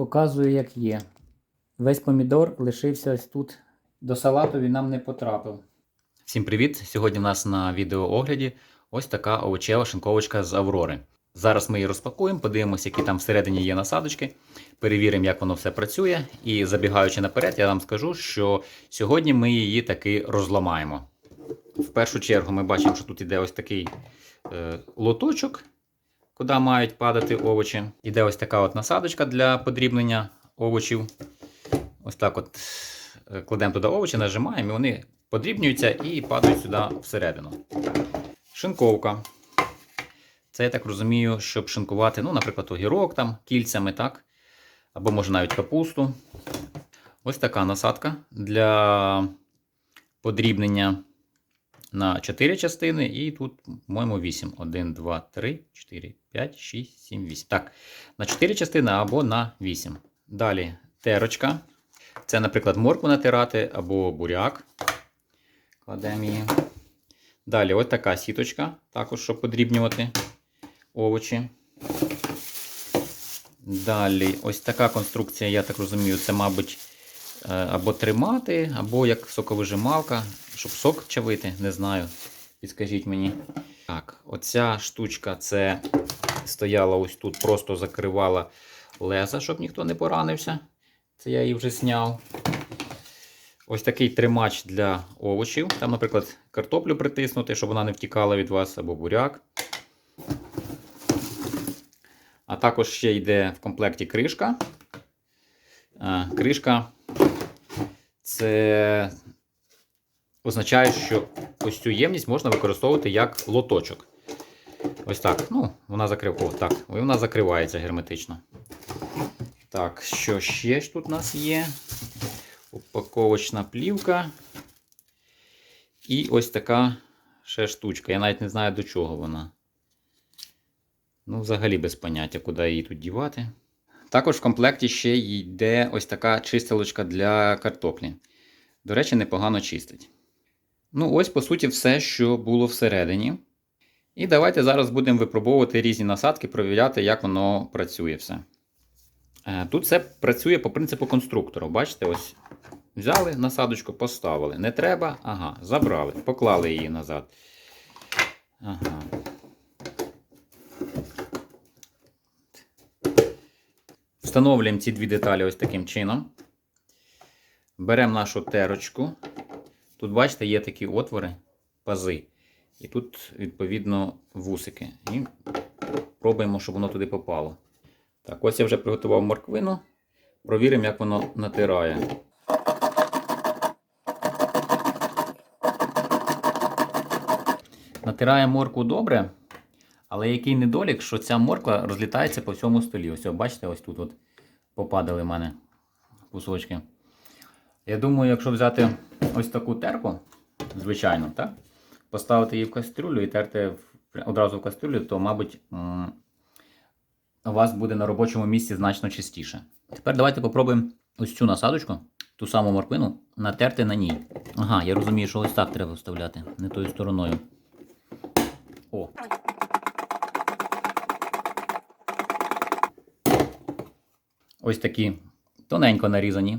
Показую, як є. Весь помідор лишився ось тут. До салату він нам не потрапив. Всім привіт! Сьогодні в нас на відеоогляді ось така овочева шинковочка з Аврори. Зараз ми її розпакуємо, подивимося, які там всередині є насадочки, перевіримо, як воно все працює. І забігаючи наперед, я вам скажу, що сьогодні ми її таки розламаємо. В першу чергу ми бачимо, що тут іде ось такий е, лоточок, куди мають падати овочі. Іде ось така от насадочка для подрібнення овочів. Ось так от е, кладемо туди овочі, нажимаємо, і вони подрібнюються і падають сюди всередину. Шинковка. Це, я так розумію, щоб шинкувати, ну, наприклад, огірок там кільцями, так? Або може навіть капусту. Ось така насадка для подрібнення на 4 частини. І тут, по-моєму, 8. 1, 2, 3, 4, 5, 6, 7, 8. Так, на 4 частини або на 8. Далі терочка. Це, наприклад, моркву натирати або буряк. Кладемо її. Далі ось така сіточка, також щоб подрібнювати овочі. Далі ось така конструкція, я так розумію, це, мабуть, е, або тримати, або як соковижималка, щоб сок чавити, не знаю. Підскажіть мені. Так, оця штучка це стояла ось тут, просто закривала леза, щоб ніхто не поранився. Це я її вже зняв. Ось такий тримач для овочів. Там, наприклад, картоплю притиснути, щоб вона не втікала від вас, або буряк. А також ще йде в комплекті кришка. Кришка це означає, що ось цю ємність можна використовувати як лоточок. Ось так. Ну, вона закрив... О, так. І вона закривається герметично. Так, що ще ж тут у нас є? Упаковочна плівка. І ось така ще штучка. Я навіть не знаю, до чого вона. Ну, взагалі без поняття, куди її тут дівати. Також в комплекті ще йде ось така чистилочка для картоплі. До речі, непогано чистить. Ну, ось, по суті, все, що було всередині. І давайте зараз будемо випробовувати різні насадки, провіряти, як воно працює все. Е, Тут все працює по принципу конструктору. Бачите, ось взяли насадочку, поставили. Не треба, ага, забрали, поклали її назад. Ага. Встановлюємо ці дві деталі ось таким чином. Беремо нашу терочку. Тут, бачите, є такі отвори, пази. І тут, відповідно, вусики. І пробуємо, щоб воно туди попало. Так, ось я вже приготував морквину. Провіримо, як воно натирає. Натирає моркву добре, але який недолік, що ця морква розлітається по всьому столі. Ось, бачите, ось тут от попадали в мене кусочки. Я думаю, якщо взяти ось таку терку, звичайно, так? поставити її в кастрюлю і терти одразу в кастрюлю, то, мабуть, у вас буде на робочому місці значно чистіше. Тепер давайте попробуємо ось цю насадочку, ту саму морквину, натерти на ній. Ага, я розумію, що ось так треба вставляти, не тою стороною. О. Ось такі тоненько нарізані.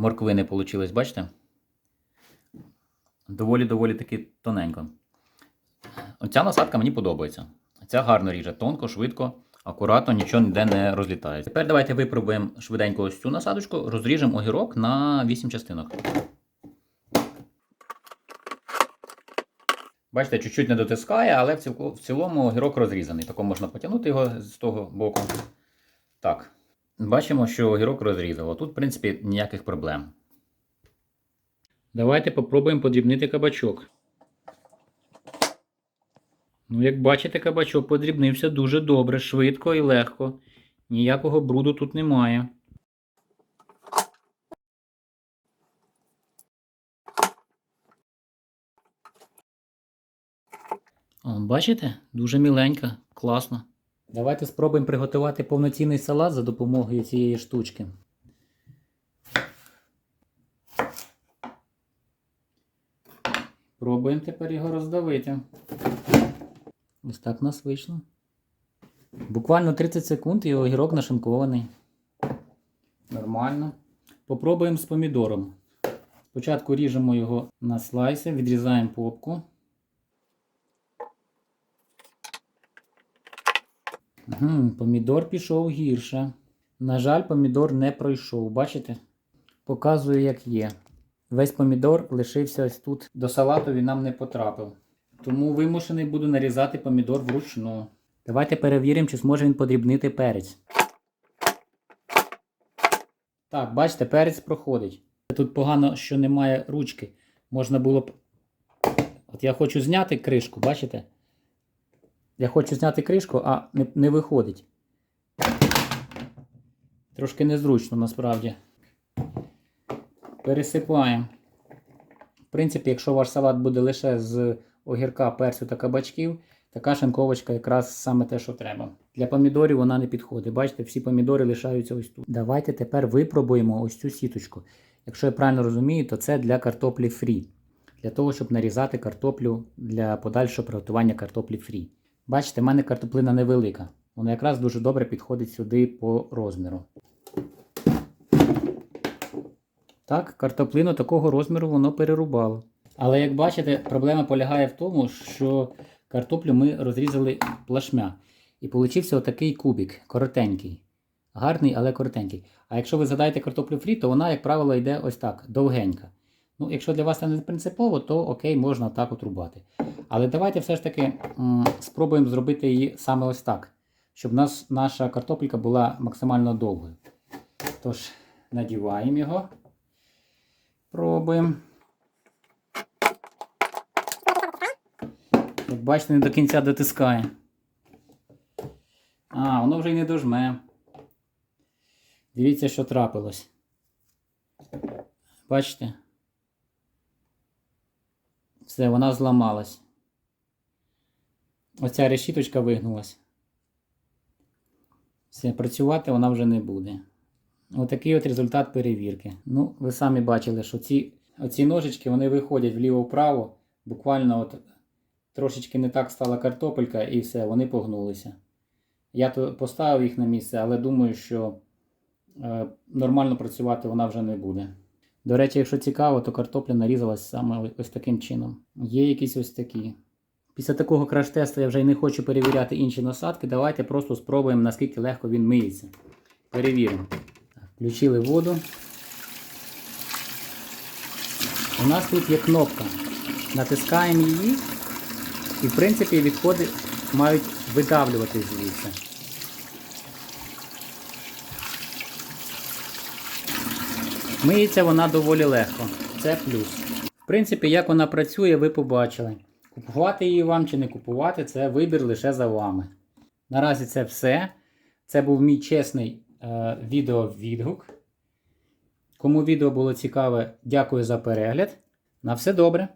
Морквини вийшли, бачите? Доволі-доволі таки тоненько. Оця насадка мені подобається. Ця гарно ріже, тонко, швидко, акуратно, нічого ніде не розлітається. Тепер давайте випробуємо швиденько ось цю насадочку, розріжемо огірок на 8 частинок. Бачите, чуть-чуть не дотискає, але в цілому огірок розрізаний. Тако можна потягнути його з того боку. Так. Бачимо, що огірок розрізало. Тут, в принципі, ніяких проблем. Давайте попробуємо подрібнити кабачок. Ну, як бачите, кабачок подрібнився дуже добре, швидко і легко. Ніякого бруду тут немає. О, бачите? Дуже міленька, класно. Давайте спробуємо приготувати повноцінний салат за допомогою цієї штучки. Пробуємо тепер його роздавити. Ось так в нас вийшло. Буквально 30 секунд і огірок нашинкований. Нормально. Попробуємо з помідором. Спочатку ріжемо його на слайси, відрізаємо попку. Угу, помідор пішов гірше. На жаль, помідор не пройшов. Бачите? Показую, як є. Весь помідор лишився ось тут. До салату він нам не потрапив. Тому вимушений буду нарізати помідор вручну. Давайте перевіримо, чи зможе він подрібнити перець. Так, бачите, перець проходить. Тут погано, що немає ручки. Можна було б. От я хочу зняти кришку, бачите? Я хочу зняти кришку, а не, не виходить. Трошки незручно насправді. Пересипаємо. В принципі, якщо ваш салат буде лише з огірка, перцю та кабачків, така шинковочка якраз саме те, що треба. Для помідорів вона не підходить. Бачите, всі помідори лишаються ось тут. Давайте тепер випробуємо ось цю сіточку. Якщо я правильно розумію, то це для картоплі фрі. Для того, щоб нарізати картоплю для подальшого приготування картоплі фрі. Бачите, в мене картоплина невелика. Вона якраз дуже добре підходить сюди по розміру. Так, картоплину такого розміру воно перерубало. Але як бачите, проблема полягає в тому, що картоплю ми розрізали плашмя. І получився отакий кубик, коротенький. Гарний, але коротенький. А якщо ви задаєте картоплю фрі, то вона, як правило, йде ось так, довгенька. Ну, якщо для вас це не принципово, то окей, можна так от рубати. Але давайте все ж таки спробуємо зробити її саме ось так, щоб нас, наша картопелька була максимально довгою. Тож, надіваємо його. Пробуємо. Як бачите, не до кінця дотискає. А, воно вже й не дожме. Дивіться, що трапилось. Бачите? Все, вона зламалась. Оця решіточка вигнулась. Все, працювати вона вже не буде. Отакий от результат перевірки. Ну, ви самі бачили, що ці оці ножички вони виходять вліво-вправо. Буквально от трошечки не так стала картопелька і все, вони погнулися. Я то поставив їх на місце, але думаю, що е, нормально працювати вона вже не буде. До речі, якщо цікаво, то картопля нарізалась саме ось таким чином. Є якісь ось такі. Після такого краш-тесту я вже й не хочу перевіряти інші насадки. Давайте просто спробуємо, наскільки легко він миється. Перевіримо. Включили воду. У нас тут є кнопка. Натискаємо її, і в принципі відходи мають видавлювати звідси. Миється вона доволі легко. Це плюс. В принципі, як вона працює, ви побачили. Купувати її вам чи не купувати, це вибір лише за вами. Наразі це все. Це був мій чесний е, відео-відгук. Кому відео було цікаве, дякую за перегляд. На все добре!